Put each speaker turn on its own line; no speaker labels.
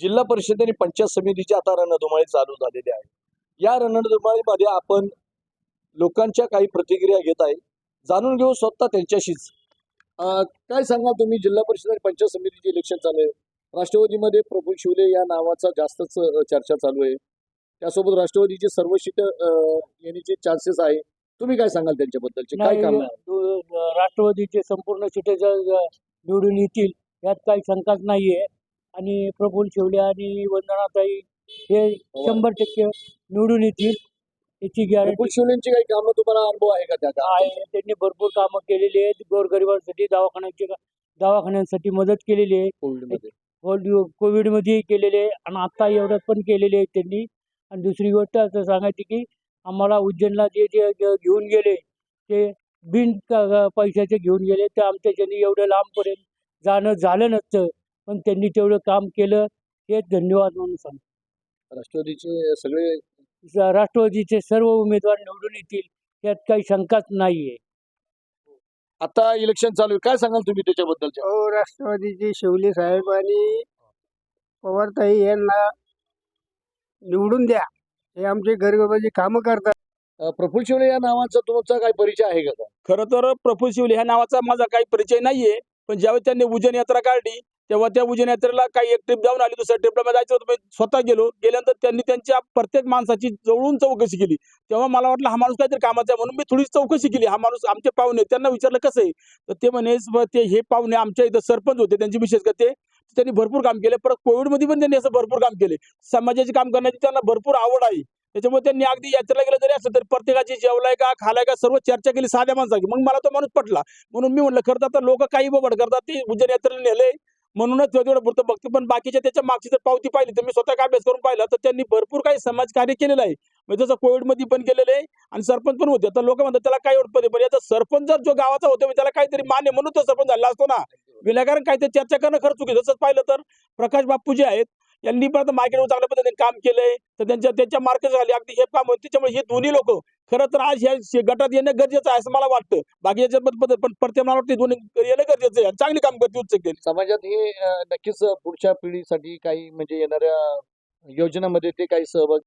जिल्हा परिषद आणि पंचायत समितीची आता रणधुमाळी चालू झालेली आहे. या रणधुमाळीमध्ये आपण लोकांच्या काही प्रतिक्रिया घेत आहे. जाणून घेऊ स्वतः त्यांच्याशीच. काय सांगा तुम्ही? जिल्हा परिषद आणि पंचायत समितीचे इलेक्शन चालू आहे. राष्ट्रवादीमध्ये प्रफुल्ल शिवले या नावाचा जास्तच चर्चा चालू आहे. त्यासोबत राष्ट्रवादीचे सर्व सीट येण्याचे चान्सेस आहे तुम्ही काय सांगाल त्यांच्याबद्दलचे? काय काम
राष्ट्रवादीचे संपूर्ण सीटे निवडून येतील यात काही शंकाच नाहीये. आणि प्रफुल्ल शिवले आणि वंदनाताई हे शंभर टक्के निवडून येतील याची गॅरंटी
शिवलेंची काही कामं तुम्हाला अनुभव आहे का त्या कामाचे?
आहे. त्यांनी भरपूर कामं केलेली आहेत. गोरगरिबांसाठी दवाखान्याची दवाखान्यांसाठी मदत केलेली आहे.
कोविडमध्ये.
कोविड कोविडमध्येही केलेले आहे आणि आता एवढ्यात पण केलेले आहेत त्यांनी. आणि दुसरी गोष्ट असं सांगायची की आम्हाला उज्जैनला जे जे घेऊन गेले ते बिन पैशाचे घेऊन गेले ते आमच्याच्यानी एवढं लांबपर्यंत जाणं झालं नसतं. पण त्यांनी तेवढं काम केलं हेच धन्यवाद म्हणून सांगतो.
राष्ट्रवादीचे सगळे
राष्ट्रवादीचे सर्व उमेदवार निवडून येतील यात काही शंकाच नाही आहे
आता इलेक्शन चालू आहे. काय सांगाल तुम्ही त्याच्याबद्दलच्या?
हो राष्ट्रवादीचे शिवले साहेब आणि पवारताई यांना निवडून द्या. हे आमचे गरिबाची कामं करतात.
अं, प्रफुल्ल शिवले या नावाचा तुमचा काय परिचय आहे का?
खरं तर प्रफुल्ल शिवले ह्या नावाचा माझा काही परिचय नाहीये पण ज्यावेळी त्यांनी उज्जैन यात्रा काढली तेव्हा त्या उज्जैन यात्रेला काही एक ट्रिप जाऊन आली दुसऱ्या ट्रिपला मी जायचं. होतं मी स्वतः गेलो. गेल्यानंतर त्यांनी त्यांच्या प्रत्येक माणसाची जवळून चौकशी केली. तेव्हा मला वाटलं हा माणूस काहीतरी कामाचा आहे म्हणून मी थोडी चौकशी केली. हा माणूस आमचे पाहुणे त्यांना विचारलं कसं आहे? तर ते म्हणे ते हे पाहुणे आमच्या इथं सरपंच होते. त्यांची विशेष का ते त्यांनी भरपूर काम केले. परत कोविडमध्ये पण त्यांनी असं भरपूर काम केले. समाजाचे काम करण्याची त्यांना भरपूर आवड आहे. त्याच्यामुळे त्यांनी अगदी यात्रेला गेलं जरी असं तरी प्रत्येकाची जेवलाय का खालाय का सर्व चर्चा केली साध्या माणसाची. मग मला तो माणूस पटला. म्हणून मी म्हणलं खरं तर लोक काही बोबड करतात. ते उज्जैन यात्रेला नेले म्हणूनच तो तेवढं पुरतं बघते. पण बाकीच्या त्याच्या मागची जर पावती पाहिली तर मी स्वतः काय अभ्यास करून पाहिलं तर त्यांनी भरपूर काही समाजकार्य केलेलं आहे. म्हणजे जसं कोविडमध्ये पण केलेलं आहे आणि सरपंच पण होते. तर लोक म्हणतात त्याला काय एवढं पण याचा सरपंच जर जो गावाचा होतो म्हणजे त्याला काहीतरी मान्य म्हणून तो सरपंच झाला असतो ना. विनाकारण काहीतरी चर्चा करणं खरं चुकी जसंच पाहिलं तर प्रकाश बाप्पू जे आहेत यांनी पण आता मार्केटवर चांगल्या पद्धतीने काम केलंय. तर त्यांच्या त्यांच्या मार्केट झाली अगदी हे काम होतं त्याच्यामुळे हे दोन्ही लोक खरं तर आज ह्या गटात येणं गरजेचं आहे असं मला वाटतं. बाकी याच्या पद्धत पण प्रत्येक मला वाटतं दोन्ही येणं गरजेचं आहे आणि चांगली काम करते उच्च केली
समाजात हे नक्कीच पुढच्या पिढीसाठी काही म्हणजे येणाऱ्या योजनामध्ये ते काही सहभाग